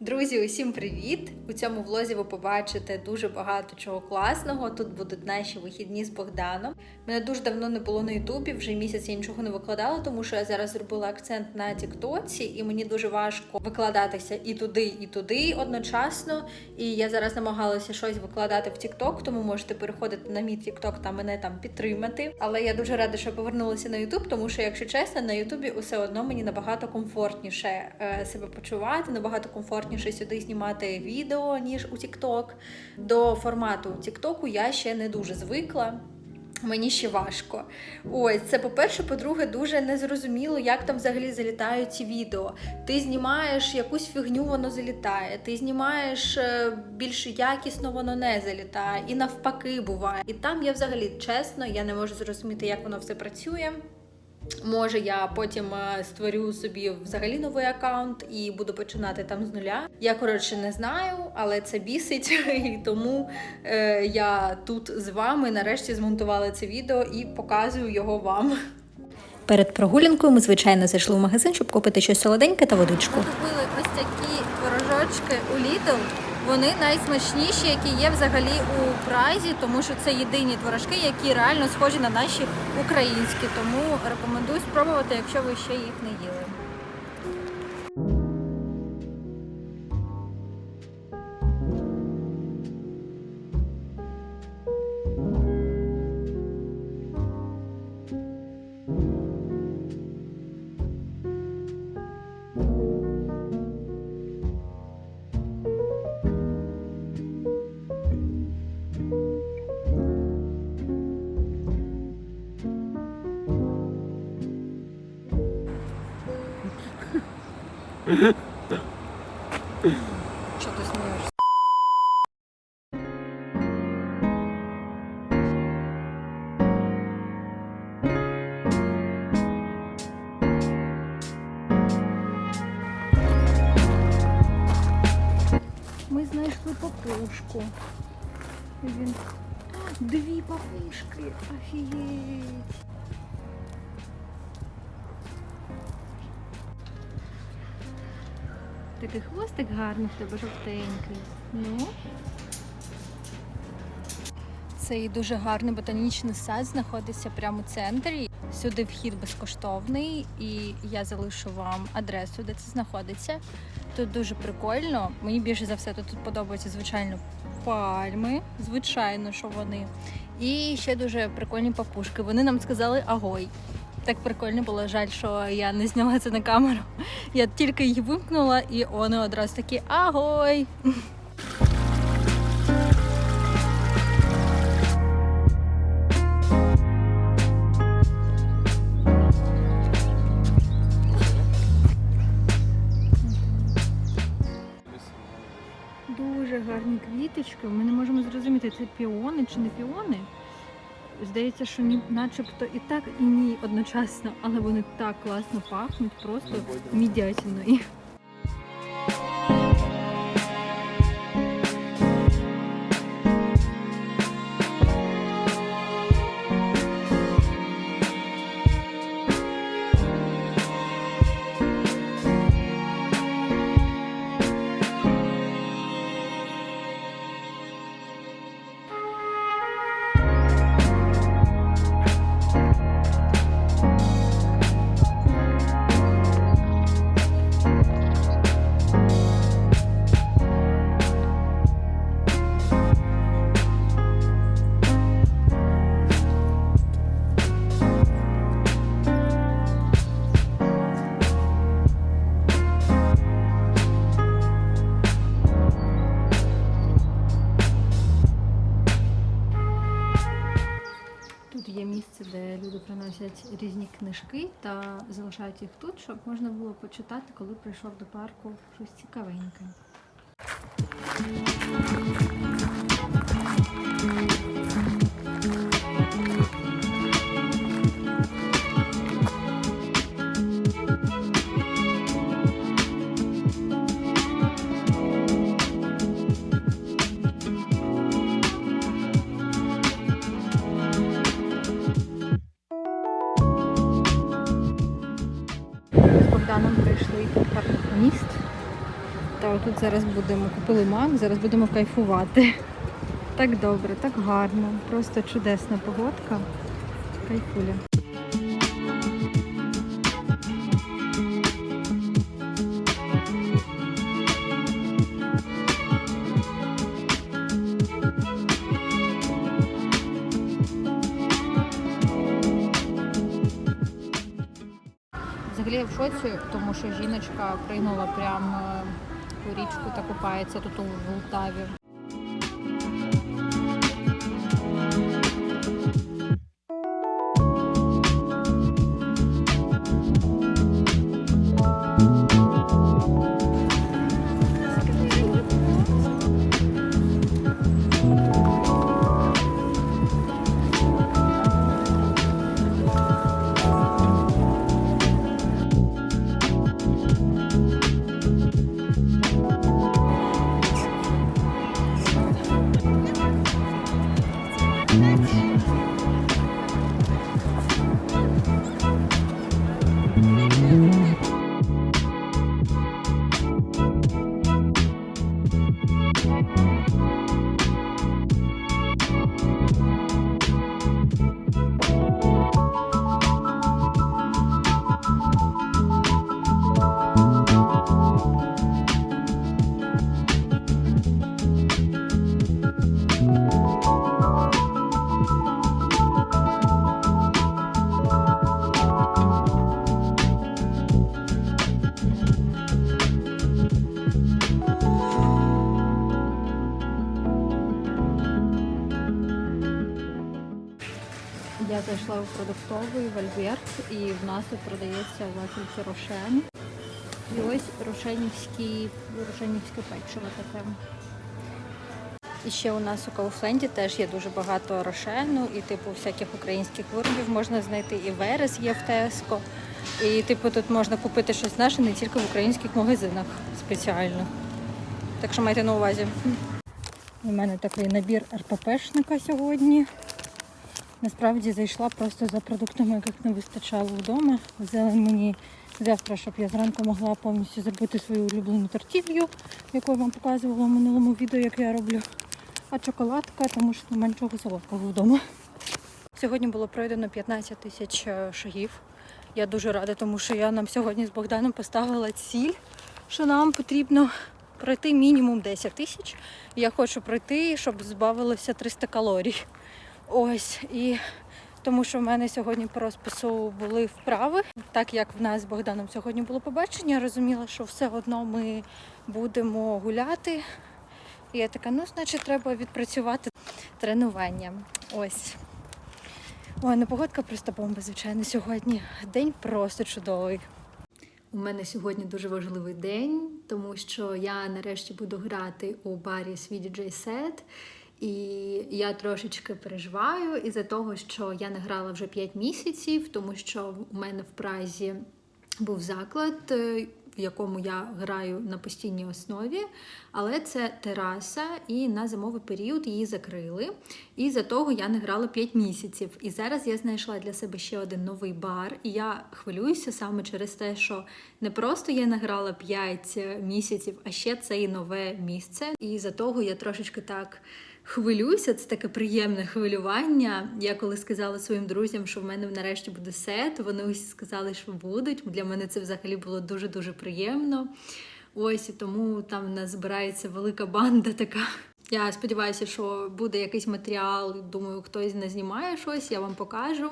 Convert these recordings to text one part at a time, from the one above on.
Друзі, усім привіт! У цьому влозі ви побачите дуже багато чого класного. Тут будуть наші вихідні з Богданом. Мене дуже давно не було на Ютубі, вже місяць я нічого не викладала, тому що я зараз зробила акцент на Тіктоці, і мені дуже важко викладатися і туди, і туди одночасно. І я зараз намагалася щось викладати в Тікток, тому можете переходити на мій Тікток та мене там підтримати. Але я дуже рада, що повернулася на Ютуб, тому що, якщо чесно, на Ютубі усе одно мені набагато комфортніше е, себе почувати, набагато комфортніше сюди знімати відео, ніж у TikTok. До формату TikTok я ще не дуже звикла. Мені ще важко. Ось це по-перше, по-друге, дуже незрозуміло, як там взагалі залітають ці відео. Ти знімаєш якусь фігню, воно залітає. Ти знімаєш е, більш якісно, воно не залітає. І навпаки буває. І там я взагалі чесно, я не можу зрозуміти, як воно все працює. Може, я потім е, створю собі взагалі новий аккаунт і буду починати там з нуля. Я коротше не знаю, але це бісить, і тому е, я тут з вами нарешті змонтувала це відео і показую його вам. Перед прогулянкою ми, звичайно, зайшли в магазин, щоб купити щось солоденьке та водичку. Ми купили ось такі творожочки у Lidl. Вони найсмачніші, які є взагалі у Празі, тому що це єдині творожки, які реально схожі на наші українські. Тому рекомендую спробувати, якщо ви ще їх не їли. Що ти смієшся? Ми знайшли папушку. Він... Дві папушки. Офігеть. Такий хвостик гарний в тебе жовтенький. Ну. Цей дуже гарний ботанічний сад знаходиться прямо у центрі. Сюди вхід безкоштовний, і я залишу вам адресу, де це знаходиться. Тут дуже прикольно. Мені більше за все тут подобаються, звичайно, пальми. Звичайно, що вони. І ще дуже прикольні папушки. Вони нам сказали агой. Так прикольно було, жаль, що я не зняла це на камеру. Я тільки її вимкнула, і вони одразу такі агой. Дуже гарні квіточки. Ми не можемо зрозуміти, це піони чи не піони. Здається, що ні, начебто і так, і ні одночасно, але вони так класно пахнуть, просто мідятиною. Книжки та залишають їх тут, щоб можна було почитати, коли прийшов до парку щось цікавеньке. Отут зараз будемо купили мак, зараз будемо кайфувати. Так добре, так гарно. Просто чудесна погодка. Кайфуля. Взагалі я в шоці, тому що жіночка прийнула прямо у річку та купається тут у Волтаві. Я продуктовий в і в нас тут продається вафельки Рошен. І ось рошенівське печиво таке. І ще у нас у Кауфленді теж є дуже багато рошену і типу всяких українських виробів можна знайти. І верес є в Теско. І типу тут можна купити щось наше не тільки в українських магазинах спеціально. Так що майте на увазі. У мене такий набір РППшника сьогодні. Насправді зайшла просто за продуктами, яких не вистачало вдома. Взяла мені завтра, щоб я зранку могла повністю зробити свою улюблену тортілью, яку я вам показувала в минулому відео, як я роблю. А шоколадка, тому що немає нічого солодкого вдома. Сьогодні було пройдено 15 тисяч е, шагів. Я дуже рада, тому що я нам сьогодні з Богданом поставила ціль, що нам потрібно пройти мінімум 10 тисяч. Я хочу пройти, щоб збавилося 300 калорій. Ось і тому, що в мене сьогодні по розпису були вправи. Так як в нас з Богданом сьогодні було побачення, я розуміла, що все одно ми будемо гуляти. І я така, ну, значить, треба відпрацювати тренування. Ось. Ой, ну погодка просто бомба, звичайно, сьогодні. День просто чудовий. У мене сьогодні дуже важливий день, тому що я нарешті буду грати у барі свій діджей-сет. І я трошечки переживаю із-за того, що я не грала вже 5 місяців, тому що у мене в Празі був заклад, е, в якому я граю на постійній основі, але це тераса, і на зимовий період її закрили. І за того я не грала 5 місяців. І зараз я знайшла для себе ще один новий бар, і я хвилююся саме через те, що не просто я не грала 5 місяців, а ще це і нове місце. І за того я трошечки так. Хвилююся, це таке приємне хвилювання. Я коли сказала своїм друзям, що в мене нарешті буде сет, вони усі сказали, що будуть. Для мене це взагалі було дуже-дуже приємно. Ось і тому там в нас збирається велика банда така. Я сподіваюся, що буде якийсь матеріал. Думаю, хтось не знімає щось, я вам покажу.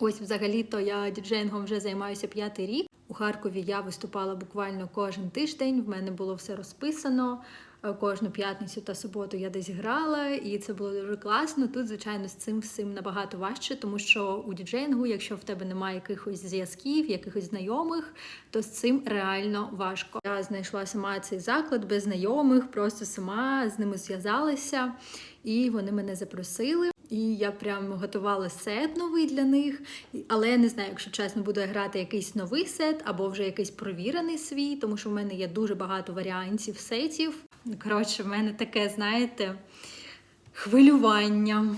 Ось, взагалі-то я діджеїнгом вже займаюся п'ятий рік. У Харкові я виступала буквально кожен тиждень. В мене було все розписано. Е, Кожну п'ятницю та суботу я десь грала, і це було дуже класно. Тут, звичайно, з цим всім набагато важче, тому що у діджеїнгу, якщо в тебе немає якихось зв'язків, якихось знайомих, то з цим реально важко. Я знайшла сама цей заклад без знайомих, просто сама з ними зв'язалася, і вони мене запросили. І я прям готувала сет новий для них. Але я не знаю, якщо чесно, буду я грати якийсь новий сет або вже якийсь провірений свій, тому що в мене є дуже багато варіантів сетів. Коротше, в мене таке, знаєте, хвилювання.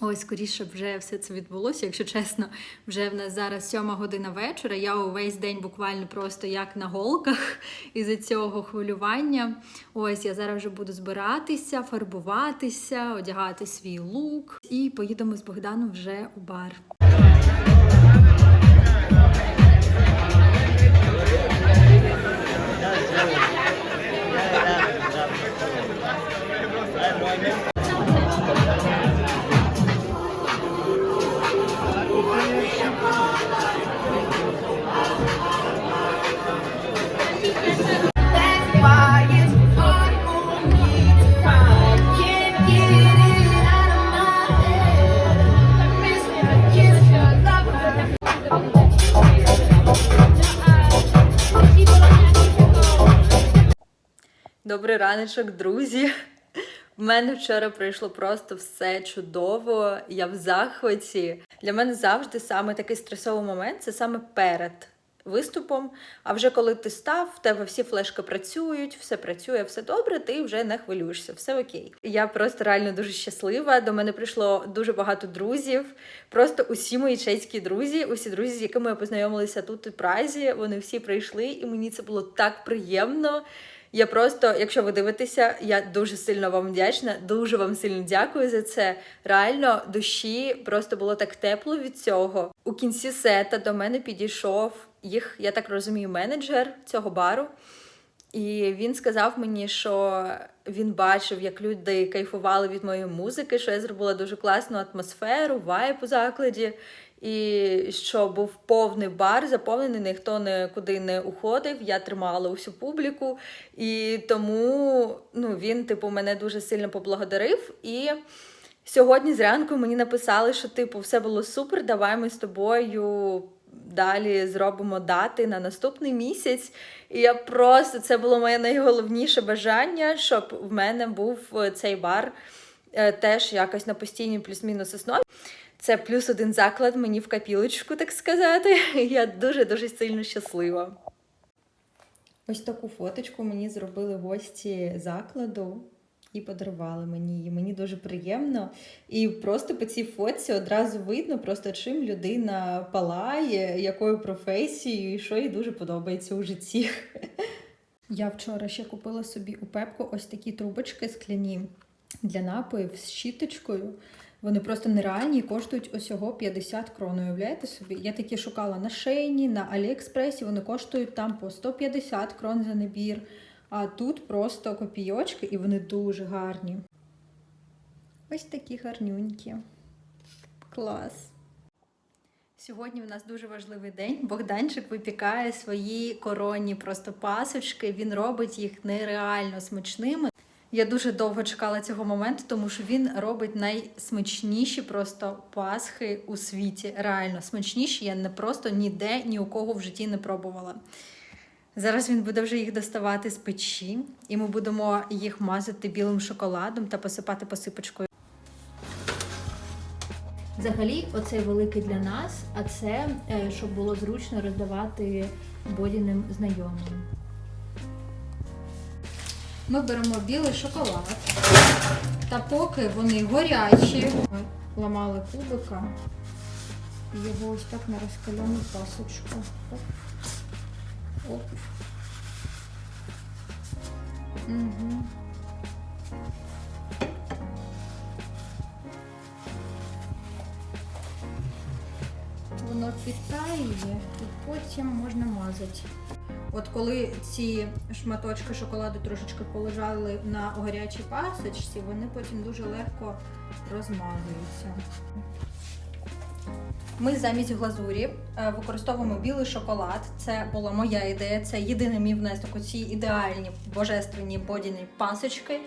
Ой, скоріше вже все це відбулося, якщо чесно, вже в нас зараз сьома година вечора. Я увесь день буквально просто як на голках із-за цього хвилювання. Ось я зараз вже буду збиратися, фарбуватися, одягати свій лук і поїдемо з Богданом вже у бар. Добрий раночок, друзі. В мене вчора пройшло просто все чудово. Я в захваті. Для мене завжди саме такий стресовий момент це саме перед виступом. А вже коли ти став, в тебе всі флешки працюють, все працює, все добре, ти вже не хвилюєшся, все окей. Я просто реально дуже щаслива. До мене прийшло дуже багато друзів. Просто усі мої чеські друзі, усі друзі, з якими я познайомилася тут у Празі, вони всі прийшли, і мені це було так приємно. Я просто, якщо ви дивитеся, я дуже сильно вам вдячна, дуже вам сильно дякую за це. Реально, душі просто було так тепло від цього. У кінці сета до мене підійшов їх, я так розумію, менеджер цього бару. І він сказав мені, що він бачив, як люди кайфували від моєї музики, що я зробила дуже класну атмосферу, вайб у закладі, і що був повний бар, заповнений, ніхто нікуди не уходив. Я тримала усю публіку, і тому ну, він, типу, мене дуже сильно поблагодарив. І сьогодні зранку мені написали, що типу, все було супер, давай ми з тобою далі зробимо дати на наступний місяць. І я просто це було моє найголовніше бажання, щоб в мене був е, цей бар е, теж якось на постійній плюс-мінус основі. Це плюс один заклад мені в капілочку, так сказати. Я дуже дуже сильно щаслива. Ось таку фоточку мені зробили гості закладу і подарували мені її. Мені дуже приємно. І просто по цій фотці одразу видно, просто чим людина палає, якою професією, і що їй дуже подобається у житті. Я вчора ще купила собі у Пепку ось такі трубочки скляні для напоїв з щіточкою. Вони просто нереальні і коштують усього 50 крон. Уявляєте собі? Я такі шукала на Шейні, на Аліекспресі, вони коштують там по 150 крон за набір. А тут просто копійочки, і вони дуже гарні. Ось такі гарнюнькі. Клас. Сьогодні в нас дуже важливий день. Богданчик випікає свої коронні просто пасочки. Він робить їх нереально смачними. Я дуже довго чекала цього моменту, тому що він робить найсмачніші просто пасхи у світі. Реально смачніші. Я не просто ніде ні у кого в житті не пробувала. Зараз він буде вже їх доставати з печі, і ми будемо їх мазати білим шоколадом та посипати посипочкою. Взагалі, оцей великий для нас, а це е, щоб було зручно роздавати бодіним знайомим. Ми беремо білий шоколад. Та поки вони горячі, ми ламали кубика його ось так на розкалену пасочку. Оп. Угу. Воно підтає і потім можна мазати. От коли ці шматочки шоколаду трошечки полежали на гарячій пасочці, вони потім дуже легко розмазуються. Ми замість глазурі е, використовуємо білий шоколад. Це була моя ідея. Це єдиний мій внесок у ці ідеальні божественні бодіні пасочки.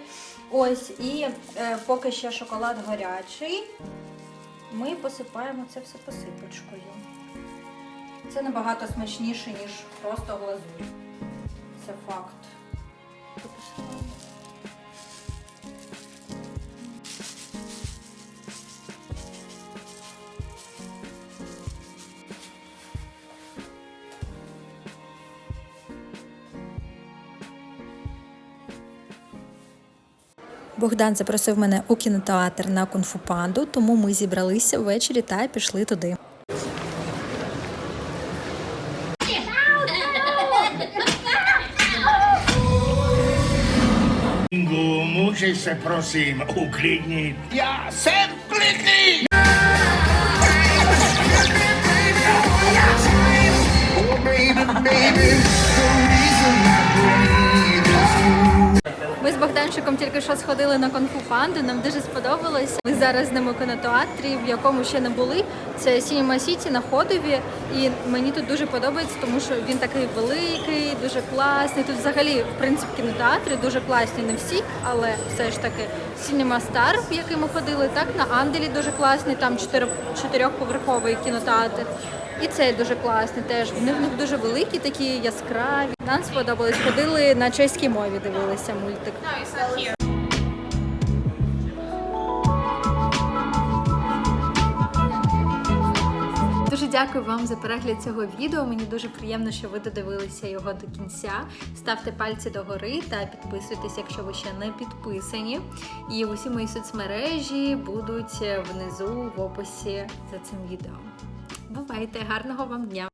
Ось, і е, поки ще шоколад гарячий, ми посипаємо це все посипочкою. Це набагато смачніше, ніж просто глазурь. Це факт. Богдан запросив мене у кінотеатр на кунг-фу панду, тому ми зібралися ввечері та пішли туди. Ingu, můžeš se Я uklidnit? Já Богданчиком тільки що сходили на конфу панду. Нам дуже сподобалось. Ми зараз з ними у кінотеатрі, в якому ще не були. Це City на ходові. І мені тут дуже подобається, тому що він такий великий, дуже класний. Тут взагалі, в принципі, кінотеатри дуже класні, не всі, але все ж таки Cinema Star, в який ми ходили, так на Анделі дуже класний, там чотирьохповерховий кінотеатр. І цей дуже класний теж. Вони в них дуже великі, такі яскраві. Нам сподобалось. Ходили на чеській мові, дивилися мультик. Дуже дякую вам за перегляд цього відео. Мені дуже приємно, що ви додивилися його до кінця. Ставте пальці догори та підписуйтесь, якщо ви ще не підписані. І усі мої соцмережі будуть внизу в описі за цим відео. Бувайте! Гарного вам дня!